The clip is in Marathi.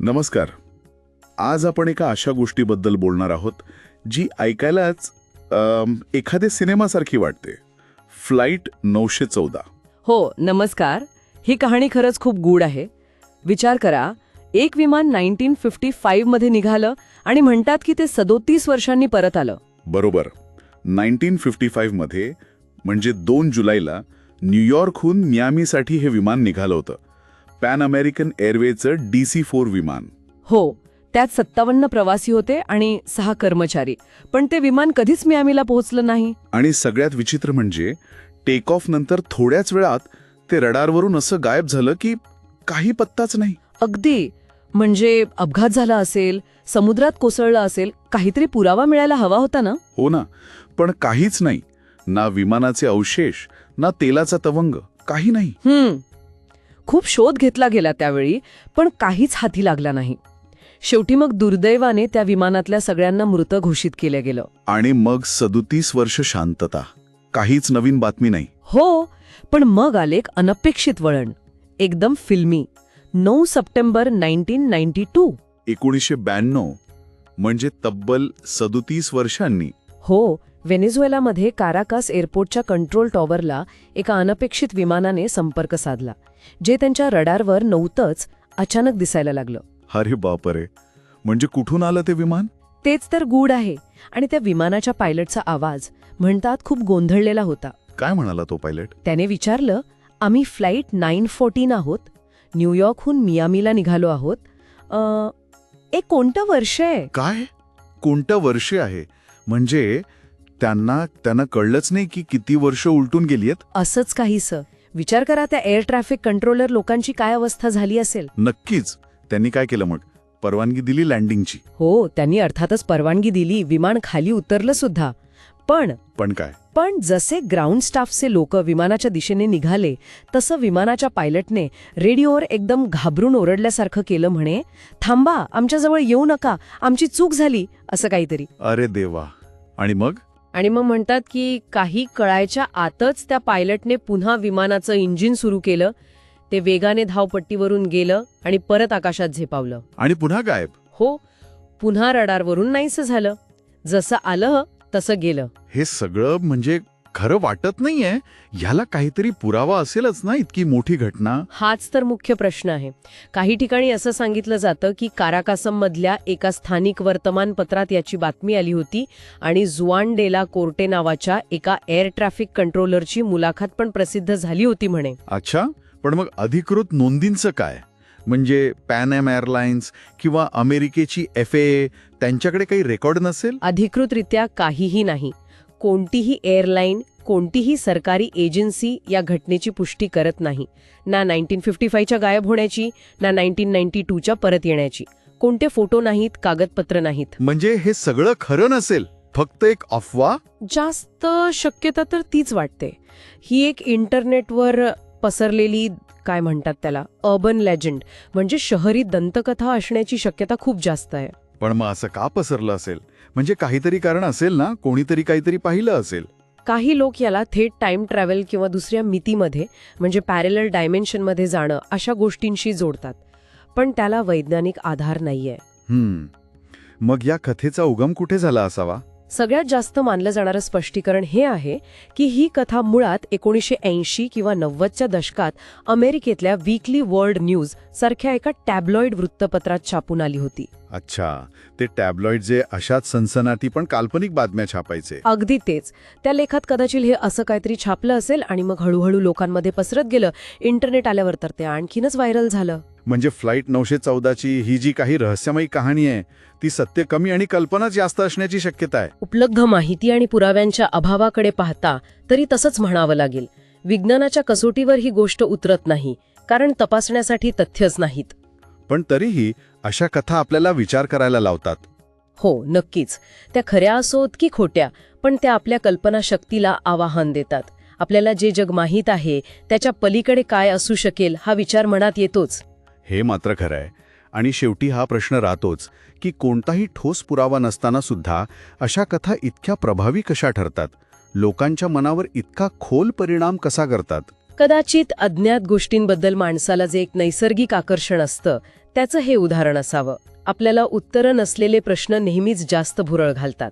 नमस्कार. आज आपण एका अशा गोष्टीबद्दल बोलणार आहोत जी ऐकायलाच एखाद्या सिनेमासारखी वाटते. फ्लाईट नऊशे चौदा. हो नमस्कार. ही कहाणी खरंच खूप गूढ आहे. विचार करा एक विमान नाईन्टीन फिफ्टी फाईव्हमध्ये निघालं आणि म्हणतात की ते सदोतीस वर्षांनी परत आलं. बरोबर. नाईन्टीन फिफ्टी फाईव्हमध्ये म्हणजे दोन जुलैला न्यूयॉर्कहून मियामीसाठी हे विमान निघालं होतं. पॅन अमेरिकन एअरवेचं डी सी फोर विमान. हो त्यात सत्तावन्न प्रवासी होते आणि सहा कर्मचारी. पण ते विमान कधीच मियामीला पोहोचलं नाही. आणि सगळ्यात विचित्र म्हणजे टेक ऑफ नंतर थोड्याच वेळात ते रडारवरून असं गायब झालं की काही पत्ताच नाही. अगदी. म्हणजे अपघात झाला असेल समुद्रात कोसळलं असेल काहीतरी पुरावा मिळायला हवा होता ना? हो ना. पण काहीच नाही. ना विमानाचे अवशेष ना तेलाचा तवंग काही नाही. हम्म. खूप शोध घेतला गेला त्यावेळी पण काहीच हाती लागला नाही. शेवटी मग दुर्दैवाने त्या विमानातल्या सगळ्यांना मृत घोषित केलं गेलं. आणि मग सदुतीस वर्ष शांतता. काहीच नवीन बातमी नाही. हो पण मग आले एक अनपेक्षित वळण. एकदम फिल्मी. नऊ सप्टेंबर नाईन्टीन नाईन्टी टू. एकोणीसशे ब्याण्णव. म्हणजे तब्बल सदुतीस वर्षांनी. हो व्हेनेझुएलामध्ये काराकास एअरपोर्टच्या कंट्रोल टॉवरला एका अनपेक्षित विमानाने संपर्क साधला जे त्यांच्या रडारवर नव्हतंच अचानक दिसायला लागलं. अरे बापरे! म्हणजे कुठून आलं ते विमान? तेच तर गूढ आहे आणि त्या विमानाच्या पायलटचा आवाज म्हणतात खूप गोंधळलेला होता. काय म्हणाला तो पायलट? त्याने विचारलं आम्ही फ्लाईट नाईन फोर्टीन आहोत न्यूयॉर्कहून मियामीला निघालो आहोत. अं, एक कोणतं वर्ष आहे? काय? कोणतं वर्ष आहे? म्हणजे त्यांना त्यांना कळलंच नाही की किती वर्ष उलटून गेलीत असंच काहीसं विचार करा त्या एअर ट्रॅफिक कंट्रोलर लोकांची काय अवस्था झाली असेल? नक्कीच. त्यांनी काय केलं मग? परवानगी दिली लँडिंगची हो त्यांनी अर्थातच परवानगी दिली विमान खाली उतरलं सुद्धा. पण पण काय? पण जसे ग्राउंड स्टाफचे लोक विमानाच्या दिशेने निघाले तसं विमानाच्या पायलटने रेडिओवर एकदम घाबरून ओरडल्यासारखं केलं म्हणे थांबा आमच्याजवळ येऊ नका आमची चूक झाली असं काहीतरी. अरे देवा. आणि मग? आणि मग म्हणतात की काही कळायच्या आतच त्या पायलटने पुन्हा विमानाचं इंजिन सुरू केलं ते वेगाने धावपट्टीवरून गेलं आणि परत आकाशात झेपावलं. आणि पुन्हा गायब? हो पुन्हा रडारवरून नाहीसं झालं. जसं आलं तसं गेलं. हे सगळं म्हणजे खरं वाटत नाहीये. ह्याला काहीतरी पुरावा असेलच ना इतकी मोठी घटना? हाच तर मुख्य प्रश्न आहे. काही ठिकाणी असं सांगितलं जातं की काराकासममधल्या एका स्थानिक वर्तमानपत्रात याची बातमी आली होती आणि जुआन डेला कोर्टे नावाच्या एका एअर ट्रॅफिक कंट्रोलरची मुलाखत पण प्रसिद्ध झाली होती म्हणे. अच्छा पण मग अधिकृत नोंदींचं काय? म्हणजे पॅन एम एअरलाइन्स किंवा अमेरिकेची एफ ए त्यांच्याकडे काही रेकॉर्ड नसेल? अधिकृतरित्या काहीही नाही. कोणतीही एअरलाईन कोणतीही सरकारी एजन्सी या घटनेची पुष्टी करत नाही. ना नाईन्टीन फिफ्टी फायच्या गायब होण्याची ना नाईन्टीन नाईन्टी टूच्या परत येण्याची. कोणते फोटो नाहीत कागदपत्र नाहीत. म्हणजे हे सगळं खरं नसेल. फक्त एक अफवा? जास्त शक्यता तर तीच वाटते. ही एक इंटरनेटवर पसरलेली काय म्हणतात त्याला अर्बन लेजंड म्हणजे शहरी दंतकथा असण्याची शक्यता खूप जास्त आहे. पण मग असं का पसरलं असेल? म्हणजे काहीतरी कारण असेल ना? कोणीतरी काहीतरी पाहिलं असेल. काही लोक याला थेट टाइम ट्रॅव्हल किंवा दुसऱ्या मितीमध्ये म्हणजे पॅरेलल डायमेन्शनमध्ये जाणं अशा गोष्टींशी जोडतात. पण त्याला वैज्ञानिक आधार नाहीये. हम्म. मग या कथेचा उगम कुठे झाला असावा? सगळ्यात जास्त मानलं जाणारं स्पष्टीकरण हे आहे की ही कथा मुळात एकोणीसशे ऐंशी किंवा नव्वदच्या दशकात अमेरिकेतल्या वीकली वर्ल्ड न्यूज सारख्या एका टॅब्लॉइड वृत्तपत्रात छापून आली होती. अच्छा ते टॅब्लॉइड जे अशाच सनसनाटी पण काल्पनिक बातम्या छापायचे. अगदी तेच. त्या लेखात कदाचित हे असं काहीतरी छापलं असेल आणि मग हळूहळू लोकांमध्ये पसरत गेलं. इंटरनेट आल्यावर तर ते आणखीनच व्हायरल झालं. म्हणजे फ्लाईट नऊशे चौदाची ही जी काही रहस्यमयी कहाणी आहे ती सत्य कमी आणि कल्पनाच जास्त असण्याची शक्यता आहे. उपलब्ध माहिती आणि पुराव्यांच्या अभावाकडे पाहता तरी तसंच म्हणावं लागेल. विज्ञानाच्या कसोटीवर ही गोष्ट उतरत नाही कारण तपासण्यासाठी तथ्यच नाहीत. पण तरीही अशा कथा आपल्याला विचार करायला लावतात. हो नक्कीच. त्या खऱ्या असोत की खोट्या पण त्या आपल्या कल्पनाशक्तीला आवाहन देतात. आपल्याला जे जग माहीत आहे त्याच्या पलीकडे काय असू शकेल हा विचार मनात येतोच. हे मात्र खरं आहे आणि शेवटी हा प्रश्न राहतोच की कोणताही ठोस पुरावा नसताना सुद्धा अशा कथा इतक्या प्रभावी कशा ठरतात? लोकांच्या मनावर इतका खोल परिणाम कसा करतात? कदाचित अज्ञात गोष्टींबद्दल माणसाला जे एक नैसर्गिक आकर्षण असतं त्याचं हे उदाहरण असावं. आपल्याला उत्तरं नसलेले प्रश्न नेहमीच जास्त भुरळ घालतात.